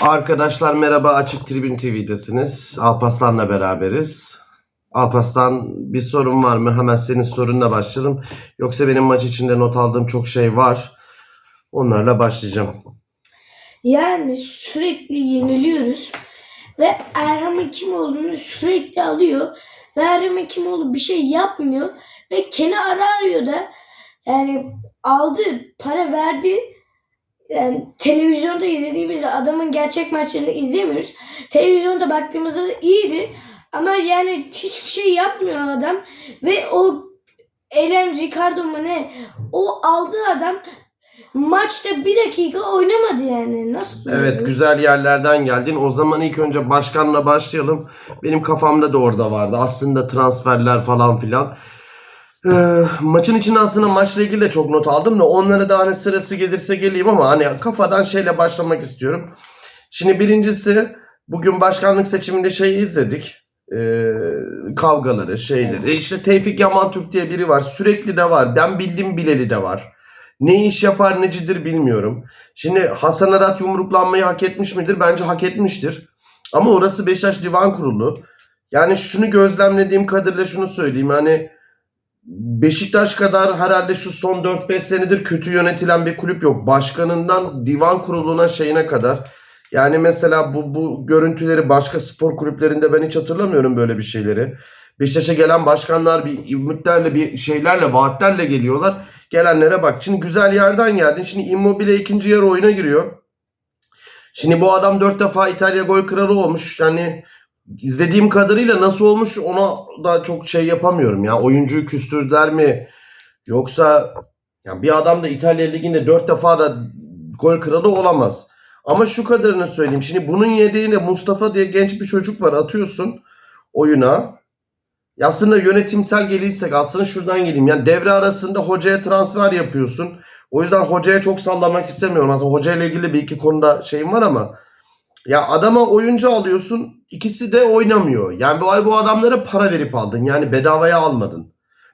Arkadaşlar merhaba Açık Tribün TV'desiniz. Alpaslan'la beraberiz. Alpaslan bir sorun var mı? Hemen senin sorunla başlayalım. Yoksa benim maç içinde not aldığım çok şey var. Onlarla başlayacağım. Yani sürekli yeniliyoruz ve Erhan Hekimoğlu'nu sürekli alıyor ve Erhan Hekimoğlu bir şey yapmıyor ve Ken'i ara arıyor da yani aldı, para verdi. Yani televizyonda izlediğimiz adamın gerçek maçlarını izleyemiyoruz. Televizyonda baktığımızda da iyiydi ama yani hiçbir şey yapmıyor adam ve o Elen Ricardo mu ne o aldığı adam maçta bir dakika oynamadı yani. Nasıl? Evet güzel yerlerden geldin. O zaman ilk önce başkanla başlayalım. Benim kafamda da orada vardı. Aslında transferler falan filan. Ee, maçın içinde aslında maçla ilgili de çok not aldım da onlara da hani sırası gelirse geleyim ama hani kafadan şeyle başlamak istiyorum. Şimdi birincisi bugün başkanlık seçiminde şeyi izledik. Ee, kavgaları, şeyleri. İşte Tevfik Yaman Türk diye biri var. Sürekli de var. Ben bildim bileli de var. Ne iş yapar necidir bilmiyorum. Şimdi Hasan Arat yumruklanmayı hak etmiş midir? Bence hak etmiştir. Ama orası Beşiktaş Divan Kurulu. Yani şunu gözlemlediğim kadarıyla şunu söyleyeyim. Hani Beşiktaş kadar herhalde şu son 4-5 senedir kötü yönetilen bir kulüp yok. Başkanından divan kuruluna şeyine kadar. Yani mesela bu, bu görüntüleri başka spor kulüplerinde ben hiç hatırlamıyorum böyle bir şeyleri. Beşiktaş'a gelen başkanlar bir ümitlerle bir şeylerle vaatlerle geliyorlar. Gelenlere bak. Şimdi güzel yerden geldin. Şimdi Immobile ikinci yarı oyuna giriyor. Şimdi bu adam dört defa İtalya gol kralı olmuş. Yani izlediğim kadarıyla nasıl olmuş ona da çok şey yapamıyorum ya. Oyuncuyu küstürdüler mi? Yoksa ya bir adam da İtalya liginde dört defa da gol kralı olamaz. Ama şu kadarını söyleyeyim. Şimdi bunun yedeğinde Mustafa diye genç bir çocuk var. Atıyorsun oyuna. Ya aslında yönetimsel gelirsek aslında şuradan geleyim. Yani devre arasında hocaya transfer yapıyorsun. O yüzden hocaya çok sallamak istemiyorum. Aslında hocayla ilgili bir iki konuda şeyim var ama ya adama oyuncu alıyorsun. ikisi de oynamıyor. Yani bu, bu adamlara para verip aldın. Yani bedavaya almadın.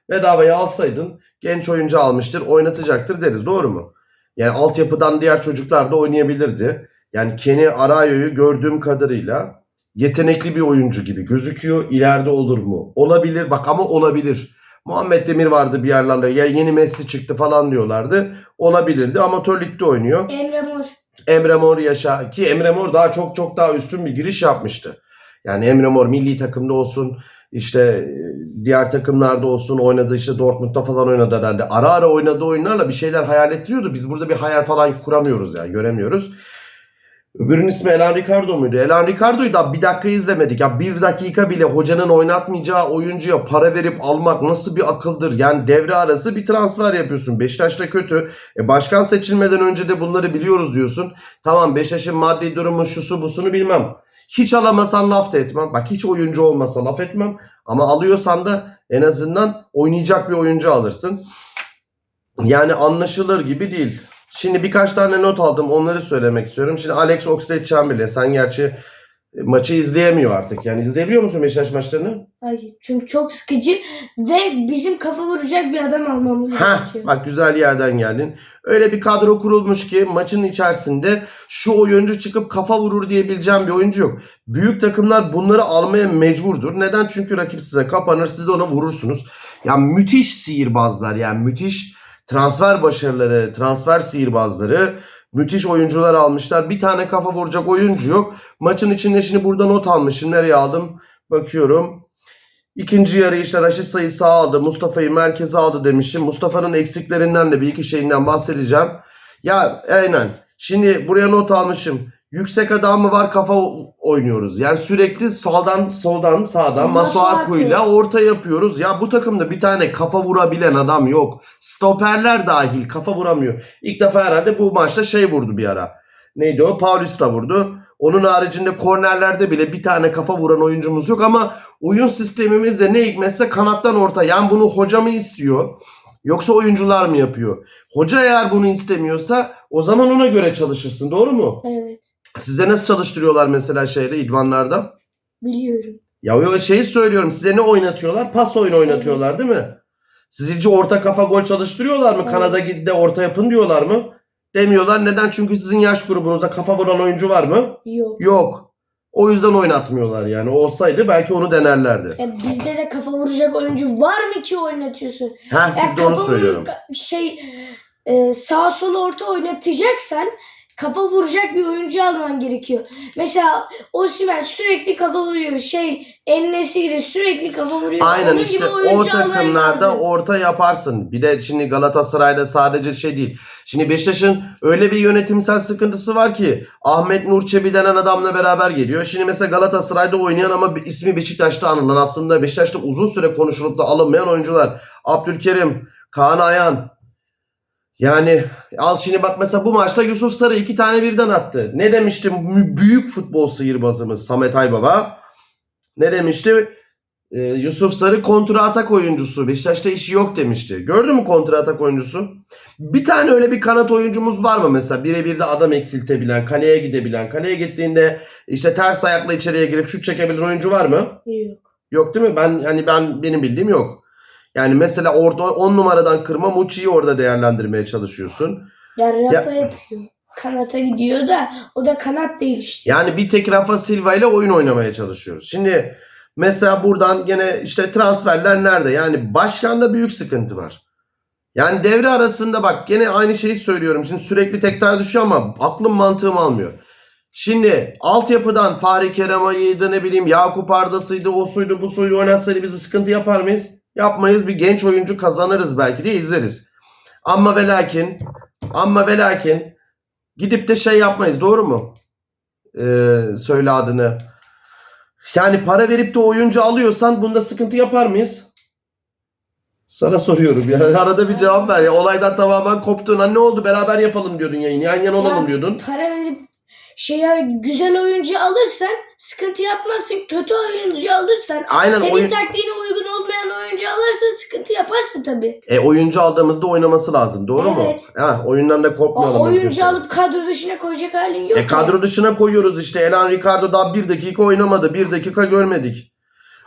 Bedavaya alsaydın genç oyuncu almıştır, oynatacaktır deriz. Doğru mu? Yani altyapıdan diğer çocuklar da oynayabilirdi. Yani Kenny Arayo'yu gördüğüm kadarıyla yetenekli bir oyuncu gibi gözüküyor. İleride olur mu? Olabilir. Bak ama olabilir. Muhammed Demir vardı bir yerlerle. Ya yeni Messi çıktı falan diyorlardı. Olabilirdi. Amatör ligde oynuyor. Emre Mor. Emre Mor yaşa ki Emre Mor daha çok çok daha üstün bir giriş yapmıştı. Yani Emre Mor milli takımda olsun işte e, diğer takımlarda olsun oynadı işte Dortmund'da falan oynadı herhalde. Ara ara oynadığı oyunlarla bir şeyler hayal ettiriyordu. Biz burada bir hayal falan kuramıyoruz yani göremiyoruz. Öbürünün ismi Elan Ricardo muydu? Elan Ricardo'yu da bir dakika izlemedik. Ya bir dakika bile hocanın oynatmayacağı oyuncuya para verip almak nasıl bir akıldır? Yani devre arası bir transfer yapıyorsun. Beşiktaş'ta kötü. E başkan seçilmeden önce de bunları biliyoruz diyorsun. Tamam Beşiktaş'ın maddi durumu şusu busunu bilmem. Hiç alamasan laf da etmem. Bak hiç oyuncu olmasa laf etmem. Ama alıyorsan da en azından oynayacak bir oyuncu alırsın. Yani anlaşılır gibi değil. Şimdi birkaç tane not aldım. Onları söylemek istiyorum. Şimdi Alex Oxlade-Chamberlain. Sen gerçi e, maçı izleyemiyor artık. Yani izleyebiliyor musun Beşiktaş maçlarını? Hayır. Çünkü çok sıkıcı ve bizim kafa vuracak bir adam almamız Ha, gerekiyor. bak güzel yerden geldin. Öyle bir kadro kurulmuş ki maçın içerisinde şu oyuncu çıkıp kafa vurur diyebileceğim bir oyuncu yok. Büyük takımlar bunları almaya mecburdur. Neden? Çünkü rakip size kapanır, siz de ona vurursunuz. Ya müthiş sihirbazlar yani müthiş transfer başarıları, transfer sihirbazları, müthiş oyuncular almışlar. Bir tane kafa vuracak oyuncu yok. Maçın içinde şimdi burada not almışım. Nereye aldım? Bakıyorum. İkinci yarı işte Raşit sayı sağa aldı. Mustafa'yı merkeze aldı demişim. Mustafa'nın eksiklerinden de bir iki şeyinden bahsedeceğim. Ya aynen. Şimdi buraya not almışım. Yüksek adam mı var kafa oynuyoruz. Yani sürekli soldan soldan sağdan Masuaku'yla orta yapıyoruz. Ya bu takımda bir tane kafa vurabilen adam yok. Stoperler dahil kafa vuramıyor. İlk defa herhalde bu maçta şey vurdu bir ara. Neydi o? Paulista vurdu. Onun haricinde kornerlerde bile bir tane kafa vuran oyuncumuz yok ama oyun sistemimizde ne hikmetse kanattan orta. Yani bunu hoca mı istiyor? Yoksa oyuncular mı yapıyor? Hoca eğer bunu istemiyorsa o zaman ona göre çalışırsın. Doğru mu? Evet. Size nasıl çalıştırıyorlar mesela şeyde idmanlarda? Biliyorum. Ya yo şeyi söylüyorum. Size ne oynatıyorlar? Pas oyunu oynatıyorlar Evet. değil mi? Siz hiç orta kafa gol çalıştırıyorlar mı? Evet. Kanada gidde orta yapın diyorlar mı? Demiyorlar. Neden? Çünkü sizin yaş grubunuzda kafa vuran oyuncu var mı? Yok. Yok. O yüzden oynatmıyorlar yani. Olsaydı belki onu denerlerdi. E, bizde de kafa vuracak oyuncu var mı ki oynatıyorsun? Ya biz de onu söylüyorum. şey e, sağ sol orta oynatacaksan kafa vuracak bir oyuncu alman gerekiyor. Mesela Osimhen sürekli kafa vuruyor. Şey Ennesiri sürekli kafa vuruyor. Aynen Onun işte o takımlarda orta yaparsın. Bir de şimdi Galatasaray'da sadece şey değil. Şimdi Beşiktaş'ın öyle bir yönetimsel sıkıntısı var ki Ahmet Nur Çebi denen adamla beraber geliyor. Şimdi mesela Galatasaray'da oynayan ama ismi Beşiktaş'ta anılan aslında Beşiktaş'ta uzun süre konuşulup da alınmayan oyuncular. Abdülkerim, Kaan Ayhan. Yani al şimdi bak mesela bu maçta Yusuf Sarı iki tane birden attı. Ne demişti mü- büyük futbol sihirbazımız Samet Aybaba? Ne demişti? Ee, Yusuf Sarı kontra atak oyuncusu. Beşiktaş'ta işi yok demişti. Gördün mü kontra atak oyuncusu? Bir tane öyle bir kanat oyuncumuz var mı mesela? Birebir de adam eksiltebilen, kaleye gidebilen, kaleye gittiğinde işte ters ayakla içeriye girip şut çekebilen oyuncu var mı? Yok. Yok değil mi? Ben hani ben benim bildiğim yok. Yani mesela orada 10 numaradan kırma Muçi'yi orada değerlendirmeye çalışıyorsun. Ya Rafa yapıyor. Kanata gidiyor da o da kanat değil işte. Yani bir tek Rafa Silva ile oyun oynamaya çalışıyoruz. Şimdi mesela buradan gene işte transferler nerede? Yani başkanda büyük sıkıntı var. Yani devre arasında bak gene aynı şeyi söylüyorum. Şimdi sürekli tekrar düşüyor ama aklım mantığım almıyor. Şimdi altyapıdan Fahri Kerema'ydı ne bileyim Yakup Arda'sıydı o suydu bu suydu oynatsaydı biz bir sıkıntı yapar mıyız? Yapmayız bir genç oyuncu kazanırız belki de izleriz. Ama ve lakin ama ve lakin gidip de şey yapmayız doğru mu? Ee, söyle adını. Yani para verip de oyuncu alıyorsan bunda sıkıntı yapar mıyız? Sana soruyorum ya. Arada bir cevap ver ya. Olaydan tamamen koptun. Ha ne oldu? Beraber yapalım diyordun yayını. Yan yana olalım diyordun. Para verip şeye güzel oyuncu alırsan sıkıntı yapmazsın. Kötü oyuncu alırsan Aynen senin oyun... taktiğine uygun oyuncu alırsan sıkıntı yaparsın tabii. E, oyuncu aldığımızda oynaması lazım. Doğru mu? Evet. Ha, oyundan da O kopmayalım. oyuncu mümkünse. alıp kadro dışına koyacak halin yok. E kadro dışına koyuyoruz işte. Elan Ricardo daha bir dakika oynamadı. Bir dakika görmedik.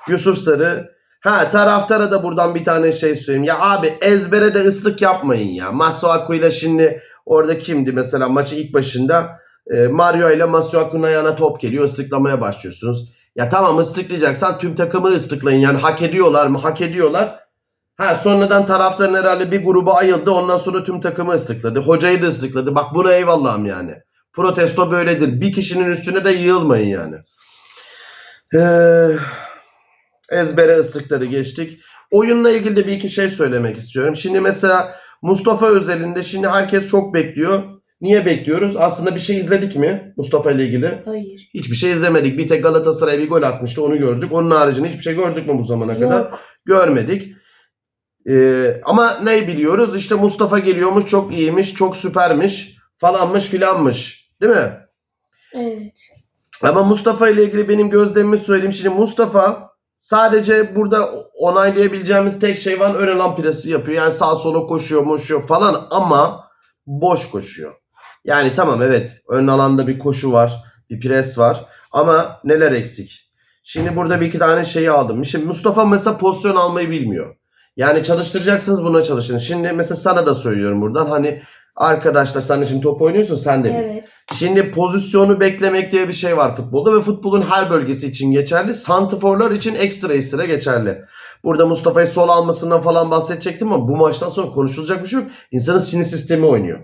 Yusuf Sarı. Ha taraftara da buradan bir tane şey söyleyeyim. Ya abi ezbere de ıslık yapmayın ya. Masuaku ile şimdi orada kimdi mesela maçı ilk başında e, Mario ile Masuaku'nun ayağına top geliyor. ıslıklamaya başlıyorsunuz. Ya tamam ıslıklayacaksan tüm takımı ıslıklayın. Yani hak ediyorlar mı? Hak ediyorlar. Ha sonradan taraftarın herhalde bir grubu ayıldı. Ondan sonra tüm takımı ıslıkladı. Hocayı da ıslıkladı. Bak buna eyvallahım yani. Protesto böyledir. Bir kişinin üstüne de yığılmayın yani. Ee, ezbere ıslıkları geçtik. Oyunla ilgili de bir iki şey söylemek istiyorum. Şimdi mesela Mustafa özelinde şimdi herkes çok bekliyor. Niye bekliyoruz? Aslında bir şey izledik mi Mustafa ile ilgili? Hayır. Hiçbir şey izlemedik. Bir tek Galatasaray bir gol atmıştı. Onu gördük. Onun haricinde hiçbir şey gördük mü bu zamana kadar? Yok. görmedik. Ee, ama ne biliyoruz? İşte Mustafa geliyormuş, çok iyiymiş, çok süpermiş, falanmış filanmış. Değil mi? Evet. Ama Mustafa ile ilgili benim gözlemimi söyleyeyim. Şimdi Mustafa sadece burada onaylayabileceğimiz tek şey var. Ön alan presi yapıyor. Yani sağ sola koşuyor, koşuyor falan ama boş koşuyor. Yani tamam evet ön alanda bir koşu var, bir pres var ama neler eksik? Şimdi burada bir iki tane şeyi aldım. Şimdi Mustafa mesela pozisyon almayı bilmiyor. Yani çalıştıracaksınız buna çalışın. Şimdi mesela sana da söylüyorum buradan hani arkadaşlar sen de şimdi top oynuyorsun sen de. Evet. Şimdi pozisyonu beklemek diye bir şey var futbolda ve futbolun her bölgesi için geçerli. Santiforlar için ekstra ekstra geçerli. Burada Mustafa'yı sol almasından falan bahsedecektim ama bu maçtan sonra konuşulacak bir şey yok. İnsanın sinir sistemi oynuyor.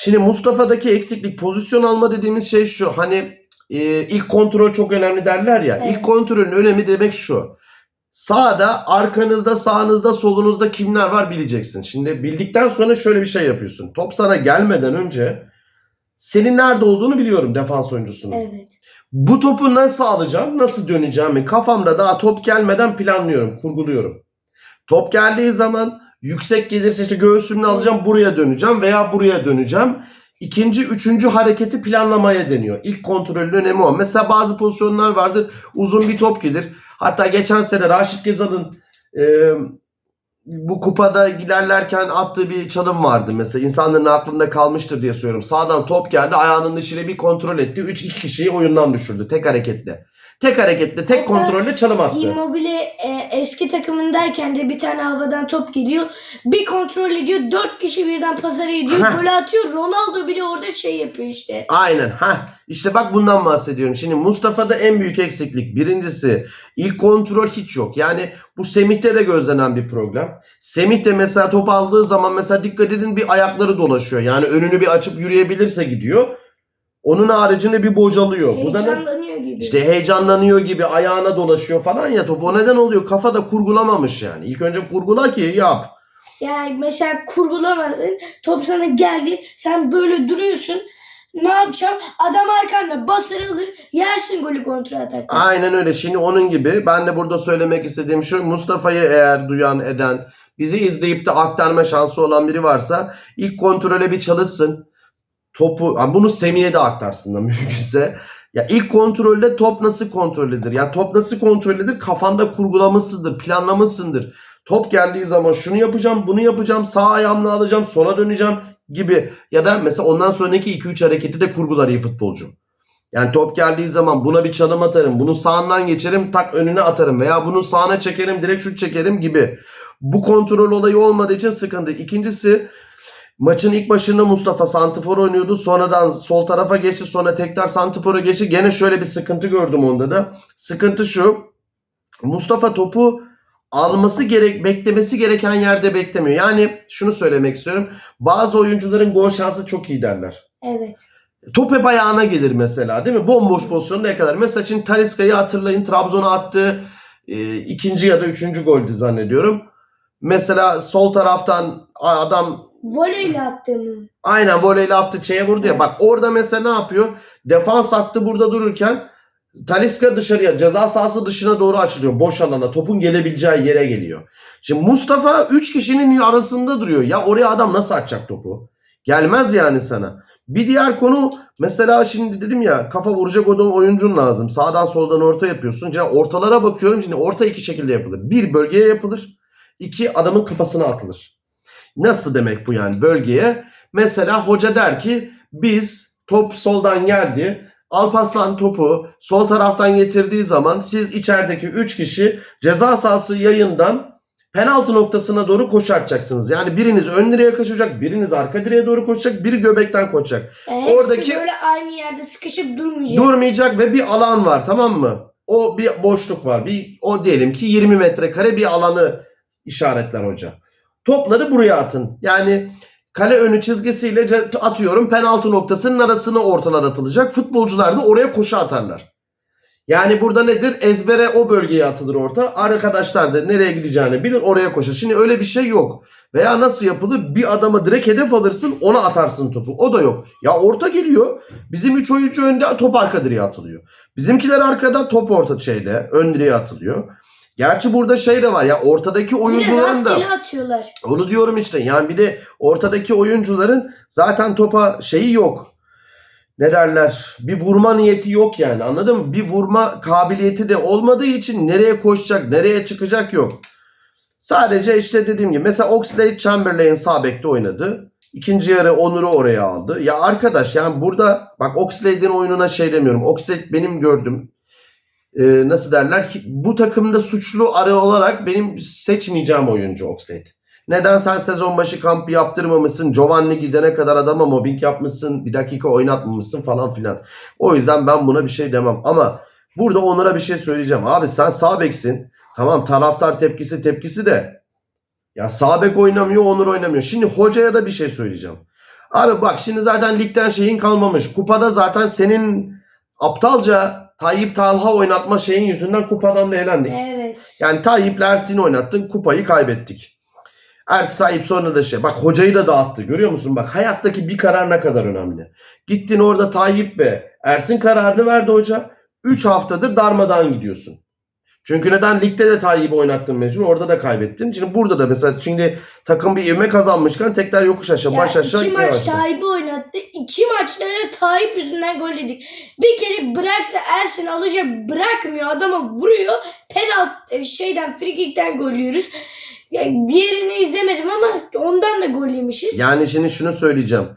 Şimdi Mustafa'daki eksiklik pozisyon alma dediğimiz şey şu. Hani e, ilk kontrol çok önemli derler ya. Evet. İlk kontrolün önemi demek şu. Sağda, arkanızda, sağınızda, solunuzda kimler var bileceksin. Şimdi bildikten sonra şöyle bir şey yapıyorsun. Top sana gelmeden önce senin nerede olduğunu biliyorum defans oyuncusunun. Evet. Bu topu nasıl alacağım, nasıl döneceğimi kafamda daha top gelmeden planlıyorum, kurguluyorum. Top geldiği zaman yüksek gelirse işte göğsümle alacağım, buraya döneceğim veya buraya döneceğim. İkinci, üçüncü hareketi planlamaya deniyor. İlk kontrolün önemi o. Mesela bazı pozisyonlar vardır. Uzun bir top gelir. Hatta geçen sene Raşit Gezal'ın e, bu kupada ilerlerken attığı bir çalım vardı mesela. İnsanların aklında kalmıştır diye söylüyorum. Sağdan top geldi. Ayağının dışıyla bir kontrol etti. 3-2 kişiyi oyundan düşürdü. Tek hareketle. Tek hareketle, tek kontrolle çalım attı. Immobile eski takımındayken de bir tane havadan top geliyor. Bir kontrol ediyor. Dört kişi birden pazara ediyor. Heh. Gol atıyor. Ronaldo bile orada şey yapıyor işte. Aynen. Ha işte bak bundan bahsediyorum. Şimdi Mustafa'da en büyük eksiklik birincisi ilk kontrol hiç yok. Yani bu Semih'te de gözlenen bir problem. Semih de mesela top aldığı zaman mesela dikkat edin bir ayakları dolaşıyor. Yani önünü bir açıp yürüyebilirse gidiyor. Onun haricinde bir bocalıyor. Bu da ne? Heyecanlanıyor gibi. İşte heyecanlanıyor gibi ayağına dolaşıyor falan ya top. O neden oluyor? Kafada kurgulamamış yani. İlk önce kurgula ki yap. Yani mesela kurgulamazsın. Top sana geldi. Sen böyle duruyorsun. Ne yapacağım? Adam arkanda basar alır. Yersin golü kontra atakta. Aynen öyle. Şimdi onun gibi ben de burada söylemek istediğim şu Mustafa'yı eğer duyan eden bizi izleyip de aktarma şansı olan biri varsa ilk kontrole bir çalışsın. Topu bunu Semih'e de aktarsın da mümkünse. Ya ilk kontrolde top nasıl kontrol? Ya top nasıl kontrol? Kafanda kurgulamışsındır, planlamışsındır. Top geldiği zaman şunu yapacağım, bunu yapacağım, sağ ayağımla alacağım, sola döneceğim gibi. Ya da mesela ondan sonraki 2-3 hareketi de kurgular iyi futbolcu. Yani top geldiği zaman buna bir çalım atarım. Bunun sağından geçerim tak önüne atarım. Veya bunun sağına çekerim direkt şut çekerim gibi. Bu kontrol olayı olmadığı için sıkıntı. İkincisi maçın ilk başında Mustafa Santifor oynuyordu. Sonradan sol tarafa geçti. Sonra tekrar Santifor'a geçti. Gene şöyle bir sıkıntı gördüm onda da. Sıkıntı şu. Mustafa topu alması gerek beklemesi gereken yerde beklemiyor. Yani şunu söylemek istiyorum. Bazı oyuncuların gol şansı çok iyi derler. Evet. Top hep ayağına gelir mesela değil mi? Bomboş pozisyonda yakalar. Mesela şimdi Taliska'yı hatırlayın. Trabzon'a attığı e, ikinci ya da üçüncü goldü zannediyorum. Mesela sol taraftan adam Voleyle attığını. aynen voleyle attı şeye vurdu ya. Bak orada mesela ne yapıyor? Defans attı burada dururken Taliska dışarıya ceza sahası dışına doğru açılıyor. Boş alana topun gelebileceği yere geliyor. Şimdi Mustafa 3 kişinin arasında duruyor. Ya oraya adam nasıl atacak topu? Gelmez yani sana. Bir diğer konu mesela şimdi dedim ya kafa vuracak olan oyuncun lazım. Sağdan soldan orta yapıyorsun. Şimdi ortalara bakıyorum. Şimdi orta iki şekilde yapılır. Bir bölgeye yapılır. İki adamın kafasına atılır. Nasıl demek bu yani bölgeye? Mesela hoca der ki biz top soldan geldi. Alpaslan topu sol taraftan getirdiği zaman siz içerideki 3 kişi ceza sahası yayından penaltı noktasına doğru koşu atacaksınız. Yani biriniz ön direğe koşacak, biriniz arka direğe doğru koşacak, biri göbekten koşacak. Hepsi Oradaki- böyle aynı yerde sıkışıp durmayacak. Durmayacak ve bir alan var tamam mı? O bir boşluk var. Bir o diyelim ki 20 metrekare bir alanı işaretler hoca. Topları buraya atın. Yani kale önü çizgisiyle atıyorum penaltı noktasının arasına ortalar atılacak. Futbolcular da oraya koşu atarlar. Yani burada nedir? Ezbere o bölgeye atılır orta. Arkadaşlar da nereye gideceğini bilir oraya koşar. Şimdi öyle bir şey yok. Veya nasıl yapılır? Bir adama direkt hedef alırsın ona atarsın topu. O da yok. Ya orta geliyor. Bizim 3 oyuncu önde top arka direğe atılıyor. Bizimkiler arkada top orta şeyde ön direğe atılıyor. Gerçi burada şey de var ya ortadaki oyuncuların da atıyorlar. onu diyorum işte. Yani bir de ortadaki oyuncuların zaten topa şeyi yok. Ne derler? Bir vurma niyeti yok yani. Anladın mı? Bir vurma kabiliyeti de olmadığı için nereye koşacak, nereye çıkacak yok. Sadece işte dediğim gibi mesela Oxlade Chamberlain sağ bekte oynadı. İkinci yarı Onur'u oraya aldı. Ya arkadaş yani burada bak Oxlade'in oyununa şey demiyorum. Oxlade benim gördüm. Ee, nasıl derler? Bu takımda suçlu arı olarak benim seçmeyeceğim oyuncu Oxlade. Neden sen sezon başı kampı yaptırmamışsın? Giovanni gidene kadar adama mobbing yapmışsın. Bir dakika oynatmamışsın falan filan. O yüzden ben buna bir şey demem. Ama burada Onur'a bir şey söyleyeceğim. Abi sen sağ beksin. Tamam taraftar tepkisi tepkisi de. Ya sağ bek oynamıyor Onur oynamıyor. Şimdi hocaya da bir şey söyleyeceğim. Abi bak şimdi zaten ligden şeyin kalmamış. Kupada zaten senin aptalca Tayyip Talha oynatma şeyin yüzünden kupadan da elendik. Evet. Yani Tayyip'le Ersin'i oynattın kupayı kaybettik. Ersin Tayyip sonra da şey. Bak hocayı da dağıttı. Görüyor musun? Bak hayattaki bir karar ne kadar önemli. Gittin orada Tayyip ve Ersin kararını verdi hoca. 3 haftadır darmadan gidiyorsun. Çünkü neden? Ligde de Tayyip'i oynattın mecbur. Orada da kaybettin. Şimdi burada da mesela şimdi takım bir ivme kazanmışken tekrar yokuş aşağı Ya baş aşağı iki maç. Tayyip'i oynattı. İki maçta da Tayyip yüzünden gol yedik. Bir kere bıraksa Ersin alacak bırakmıyor. Adama vuruyor. Penaltı şeyden frikikten gol yiyoruz. Ya, diğerini izlemedim ama ondan da gol yemişiz. Yani şimdi şunu söyleyeceğim.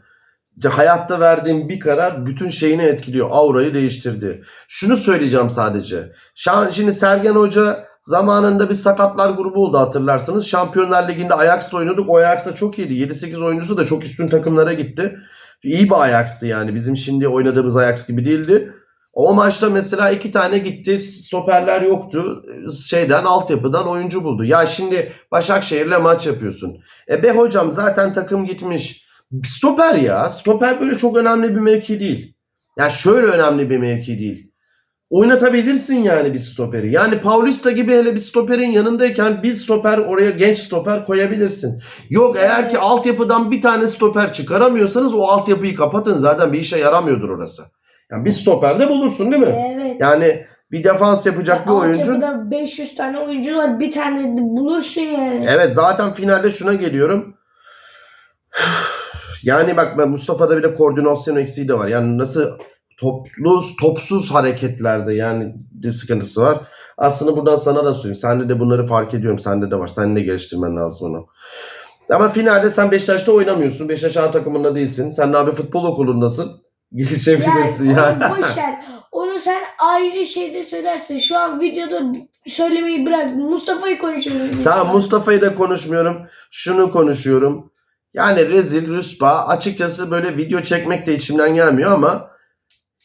Hayatta verdiğin bir karar bütün şeyini etkiliyor. Aurayı değiştirdi. Şunu söyleyeceğim sadece. Şu an şimdi Sergen Hoca Zamanında bir sakatlar grubu oldu hatırlarsınız. Şampiyonlar Ligi'nde Ajax'la oynadık. O Ajax da çok iyiydi. 7-8 oyuncusu da çok üstün takımlara gitti. İyi bir Ajax'tı yani. Bizim şimdi oynadığımız Ajax gibi değildi. O maçta mesela iki tane gitti. Stoperler yoktu. Şeyden altyapıdan oyuncu buldu. Ya şimdi Başakşehir'le maç yapıyorsun. E be hocam zaten takım gitmiş. Stoper ya. Stoper böyle çok önemli bir mevki değil. Ya şöyle önemli bir mevki değil. Oynatabilirsin yani bir stoperi. Yani Paulista gibi hele bir stoperin yanındayken bir stoper oraya genç stoper koyabilirsin. Yok eğer ki altyapıdan bir tane stoper çıkaramıyorsanız o altyapıyı kapatın. Zaten bir işe yaramıyordur orası. Yani bir stoper de bulursun değil mi? Evet. Yani bir defans yapacak bir oyuncu. Altyapıda 500 tane oyuncu var. Bir tane bulursun yani. Evet zaten finalde şuna geliyorum. Yani bak ben Mustafa'da bir de koordinasyon eksiği de var. Yani nasıl toplu topsuz hareketlerde yani de sıkıntısı var. Aslında buradan sana da söyleyeyim. Sende de bunları fark ediyorum. Sende de var. Sen de geliştirmen lazım onu. Ama finalde sen Beşiktaş'ta oynamıyorsun. Beşiktaş A takımında değilsin. Sen abi futbol okulundasın. Gelişebilirsin Yani yani. onu boş ver. Onu sen ayrı şeyde söylersin. Şu an videoda söylemeyi bırak. Mustafa'yı konuşuyoruz. Tamam Mustafa'yı da konuşmuyorum. Şunu konuşuyorum. Yani rezil, rüspa. Açıkçası böyle video çekmek de içimden gelmiyor ama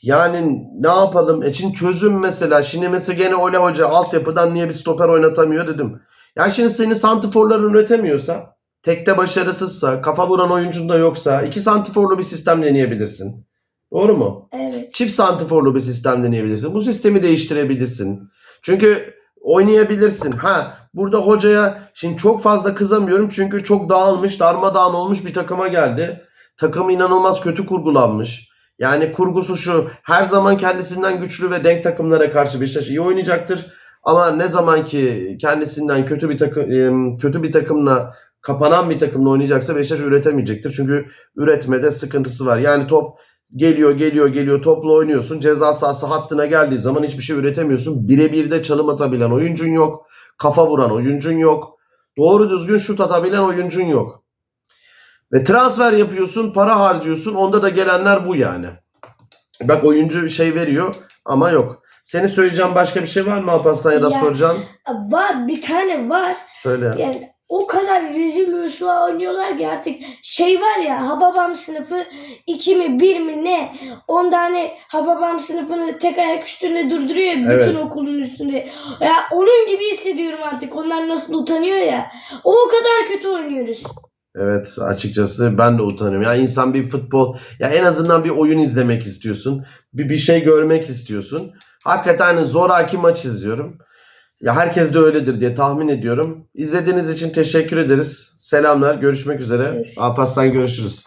yani ne yapalım? E şimdi çözüm mesela. Şimdi mesela gene Ole Hoca altyapıdan niye bir stoper oynatamıyor dedim. Ya şimdi senin santiforların üretemiyorsa, tekte başarısızsa, kafa vuran oyuncun da yoksa iki santiforlu bir sistem deneyebilirsin. Doğru mu? Evet. çift santiforlu bir sistem deneyebilirsin. Bu sistemi değiştirebilirsin. Çünkü oynayabilirsin. Ha burada hocaya şimdi çok fazla kızamıyorum çünkü çok dağılmış, darmadağın olmuş bir takıma geldi. Takım inanılmaz kötü kurgulanmış. Yani kurgusu şu her zaman kendisinden güçlü ve denk takımlara karşı Beşiktaş iyi oynayacaktır. Ama ne zaman ki kendisinden kötü bir takım kötü bir takımla kapanan bir takımla oynayacaksa Beşiktaş üretemeyecektir. Çünkü üretmede sıkıntısı var. Yani top geliyor geliyor geliyor topla oynuyorsun. Ceza sahası hattına geldiği zaman hiçbir şey üretemiyorsun. Birebir de çalım atabilen oyuncun yok. Kafa vuran oyuncun yok. Doğru düzgün şut atabilen oyuncun yok. Ve transfer yapıyorsun, para harcıyorsun. Onda da gelenler bu yani. Bak oyuncu şey veriyor ama yok. Senin söyleyeceğin başka bir şey var mı Alparslan ya da Ya- soracağın? Var bir tane var. Söyle. Yani o kadar rezil rüsva oynuyorlar ki artık şey var ya Hababam sınıfı 2 mi 1 mi ne? Onda hani Hababam sınıfını tek ayak üstünde durduruyor ya bütün Evet. okulun üstünde. Ya onun gibi hissediyorum artık. Onlar nasıl utanıyor ya. O kadar kötü oynuyoruz. Evet açıkçası ben de utanıyorum. Ya insan bir futbol ya en azından bir oyun izlemek istiyorsun. Bir bir şey görmek istiyorsun. Hakikaten hani zoraki maç izliyorum. Ya herkes de öyledir diye tahmin ediyorum. İzlediğiniz için teşekkür ederiz. Selamlar. Görüşmek üzere. Görüşürüz. Alparslan görüşürüz.